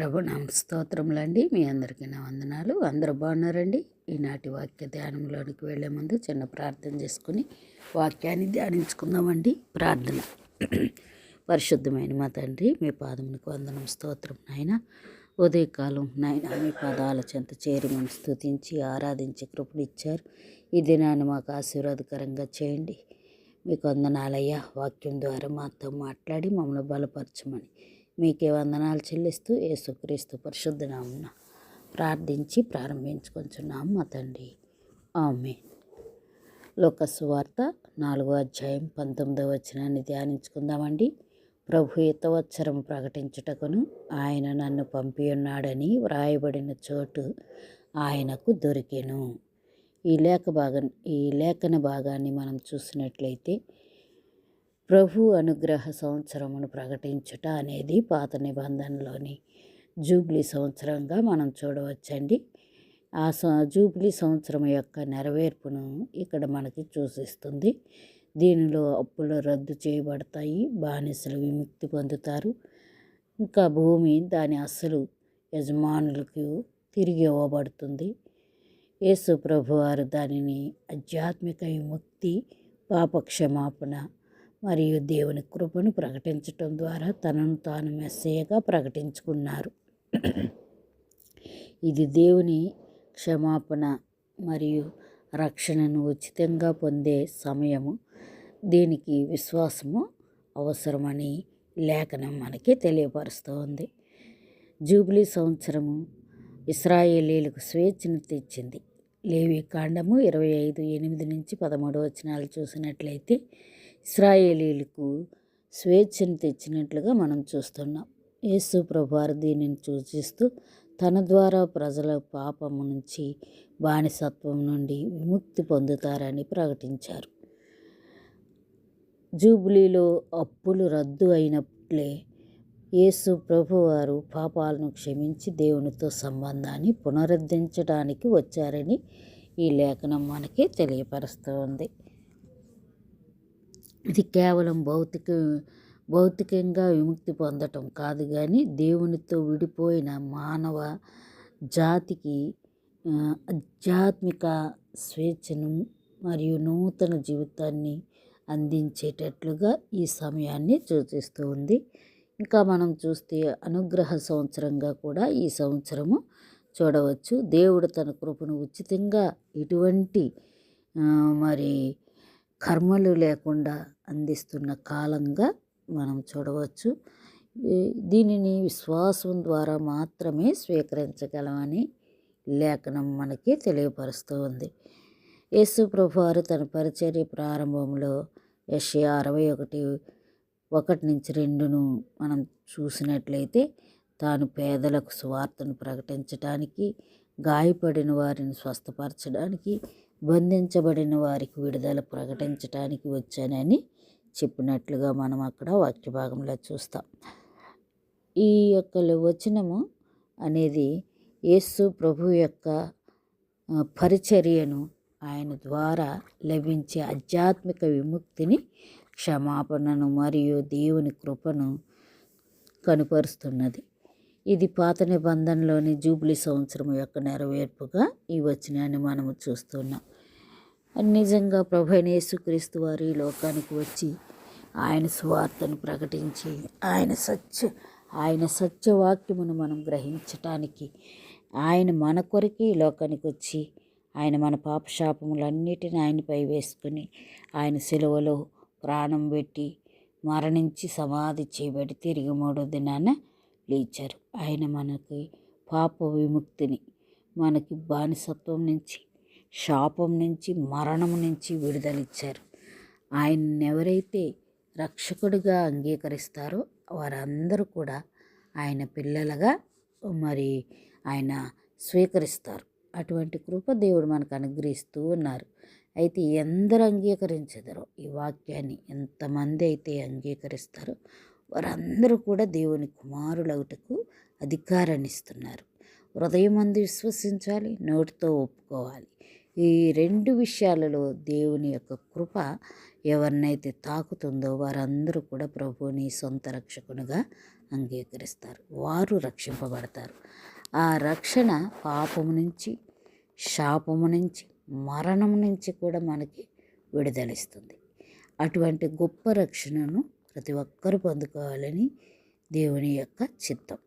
ప్రభునామ స్తోత్రములండి. మీ అందరికీ నా వందనాలు. అందరూ బాగున్నారండి? ఈనాటి వాక్య ధ్యానంలోనికి వెళ్ళే ముందు చిన్న ప్రార్థన చేసుకుని వాక్యాన్ని ధ్యానించుకుందామండి. ప్రార్థన. పరిశుద్ధమైన మా తండ్రి మీ పాదమునికి వందనం స్తోత్రం నాయన. ఉదయకాలం నాయన మీ పాదాల చెంత చేరి మనం స్థుతించి ఆరాధించి కృపనిచ్చారు. ఈ దినాన్ని మాకు ఆశీర్వాదకరంగా చేయండి. మీకు వందనాలయ్యా. వాక్యం ద్వారా మాతో మాట్లాడి మమ్మల్ని బలపరచమని మీకే వందనాలు చెల్లిస్తూ యేసుక్రీస్తు పరిశుద్ధనామున ప్రార్థించి ప్రారంభించుకొంచున్నాం మా తండ్రి. ఆమె లోకస్వార్త నాలుగో అధ్యాయం పంతొమ్మిదవ వచనాన్ని ధ్యానించుకుందామండి. ప్రభు హితవత్సరం ప్రకటించుటకును ఆయన నన్ను పంపియున్నాడని వ్రాయబడిన చోటు ఆయనకు దొరికెను. ఈ లేఖ భాగం ఈ లేఖన భాగాన్ని మనం చూసినట్లయితే ప్రభు అనుగ్రహ సంవత్సరమును ప్రకటించుట అనేది పాత నిబంధనలోని జూబ్లీ సంవత్సరంగా మనం చూడవచ్చండి. ఆ జూబ్లీ సంవత్సరం యొక్క నెరవేర్పును ఇక్కడ మనకి సూచిస్తుంది దీనిలో అప్పులు రద్దు చేయబడతాయి బానిసలు విముక్తి పొందుతారు. ఇంకా భూమి దాని అసలు యజమానులకు తిరిగి ఇవ్వబడుతుంది. యేసు ప్రభువారు దానిని ఆధ్యాత్మిక విముక్తి పాపక్షమాపణ మరియు దేవుని కృపను ప్రకటించటం ద్వారా తనను తాను మెస్సేయగా ప్రకటించుకున్నారు. ఇది దేవుని క్షమాపణ మరియు రక్షణను ఉచితంగా పొందే సమయము. దీనికి విశ్వాసము అవసరమని లేఖనం మనకి తెలియపరుస్తోంది. జూబ్లీ సంవత్సరము ఇస్రాయేలీలకు స్వేచ్ఛను తెచ్చింది. లేవి కాండము ఇరవై ఐదు ఎనిమిది నుంచి పదమూడు వచనాలు చూసినట్లయితే ఇస్రాయేలీలకు స్వేచ్ఛను తెచ్చినట్లుగా మనం చూస్తున్నాం. యేసు ప్రభువారు దీనిని సూచిస్తూ తన ద్వారా ప్రజల పాపము నుంచి బానిసత్వం నుండి విముక్తి పొందుతారని ప్రకటించారు. జూబ్లీలో అప్పులు రద్దు అయినట్లే యేసు ప్రభువారు పాపాలను క్షమించి దేవునితో సంబంధాన్ని పునరుద్ధరించడానికి వచ్చారని ఈ లేఖనం మనకి తెలియపరుస్తుంది. ఇది కేవలం భౌతిక భౌతికంగా విముక్తి పొందటం కాదు కానీ దేవునితో విడిపోయిన మానవ జాతికి ఆధ్యాత్మిక స్వేచ్ఛను మరియు నూతన జీవితాన్ని అందించేటట్లుగా ఈ సమయాన్ని సూచిస్తూ ఉంది. ఇంకా మనం చూస్తే అనుగ్రహ సంవత్సరంగా కూడా ఈ సంవత్సరము చూడవచ్చు. దేవుడు తన కృపను ఉచితంగా ఎటువంటి మరి కర్మలు లేకుండా అందిస్తున్న కాలంగా మనం చూడవచ్చు. దీనిని విశ్వాసం ద్వారా మాత్రమే స్వీకరించగలమని లేఖనం మనకి తెలియపరుస్తూ ఉంది. యేసు ప్రభువారు తన పరిచర్య ప్రారంభంలో ఎస్ఏ అరవై ఒకటి ఒకటి నుంచి రెండును మనం చూసినట్లయితే తాను పేదలకు స్వార్థను ప్రకటించడానికి గాయపడిన వారిని స్వస్థపరచడానికి బంధించబడిన వారికి విడుదల ప్రకటించడానికి వచ్చానని చెప్పినట్లుగా మనం అక్కడ వాక్య భాగంలో చూస్తాం. ఈ యొక్క వచనము అనేది యేసు ప్రభు యొక్క పరిచర్యను ఆయన ద్వారా లభించే ఆధ్యాత్మిక విముక్తిని క్షమాపణను మరియు దేవుని కృపను కనుపరుస్తున్నది. ఇది పాత నిబంధనలోని జూబ్లీ సంవత్సరం యొక్క నెరవేర్పుగా ఈ వచనాన్ని మనము చూస్తున్నాం. నిజంగా ప్రభైన యేసుక్రీస్తు వారు ఈ లోకానికి వచ్చి ఆయన స్వార్థను ప్రకటించి ఆయన సత్య ఆయన సత్యవాక్యమును మనం గ్రహించటానికి ఆయన మన కొరకు ఈ లోకానికి వచ్చి ఆయన మన పాపశాపములన్నిటిని ఆయనపై వేసుకుని ఆయన సెలవులో ప్రాణం పెట్టి మరణించి సమాధి చేయబడి తిరిగి మూడో దినాన లేచారు. ఆయన మనకి పాప విముక్తిని మనకి బానిసత్వం నుంచి శాపం నుంచి మరణం నుంచి విడుదలిచ్చారు. ఆయన ఎవరైతే రక్షకుడిగా అంగీకరిస్తారో వారందరూ కూడా ఆయన పిల్లలుగా మరి ఆయన స్వీకరిస్తారు. అటువంటి కృప దేవుడు మనకు అనుగ్రహిస్తూ ఉన్నారు. అయితే ఎందరు అంగీకరించదరో ఈ వాక్యాన్ని ఎంతమంది అయితే అంగీకరిస్తారో వారందరూ కూడా దేవుని కుమారులవుటకు అధికారాన్ని ఇస్తున్నారు హృదయం అందు విశ్వసించాలి నోటితో ఒప్పుకోవాలి. ఈ రెండు విషయాలలో దేవుని యొక్క కృప ఎవరినైతే తాకుతుందో వారందరూ కూడా ప్రభుని సొంత రక్షకునిగా అంగీకరిస్తారు. వారు రక్షింపబడతారు. ఆ రక్షణ పాపము నుంచి శాపము నుంచి మరణం నుంచి కూడా మనకి విడుదలిస్తుంది అటువంటి గొప్ప రక్షణను ప్రతి ఒక్కరూ పొందుకోవాలని దేవుని యొక్క చిత్తం.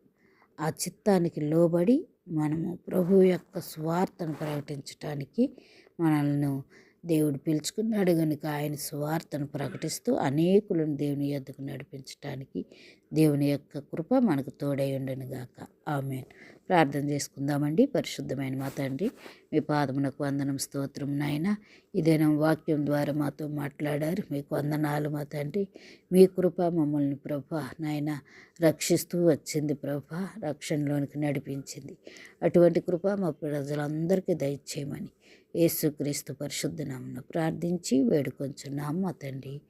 ఆ చిత్తానికి లోబడి మనము ప్రభు యొక్క స్వార్థను ప్రకటించడానికి మనల్ని దేవుడు పిలుచుకున్నాడు కనుక ఆయన స్వార్థను ప్రకటిస్తూ అనేకులను దేవుని ఎద్దుకు నడిపించడానికి దేవుని యొక్క కృప మనకు తోడై ఉండను గాక. ఆమె ప్రార్థన చేసుకుందామండి. పరిశుద్ధమైన మా తండ్రి మీ పాదమునకు వందనం స్తోత్రం నాయన. ఇదేనా వాక్యం ద్వారా మాతో మాట్లాడారు. మీకు వందనాలు మా తండ్రి. మీ కృప మమ్మల్ని ప్రభ నాయన రక్షిస్తూ వచ్చింది ప్రభ. రక్షణలోనికి నడిపించింది. అటువంటి కృప మా ప్రజలందరికీ దయచేయమని యేసుక్రీస్తు పరిశుద్ధ నామను ప్రార్థించి వేడుకొంచున్నాం మా తండ్రి.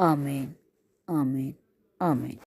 ఆమెన్. ఆమెన్. ఆమెన్.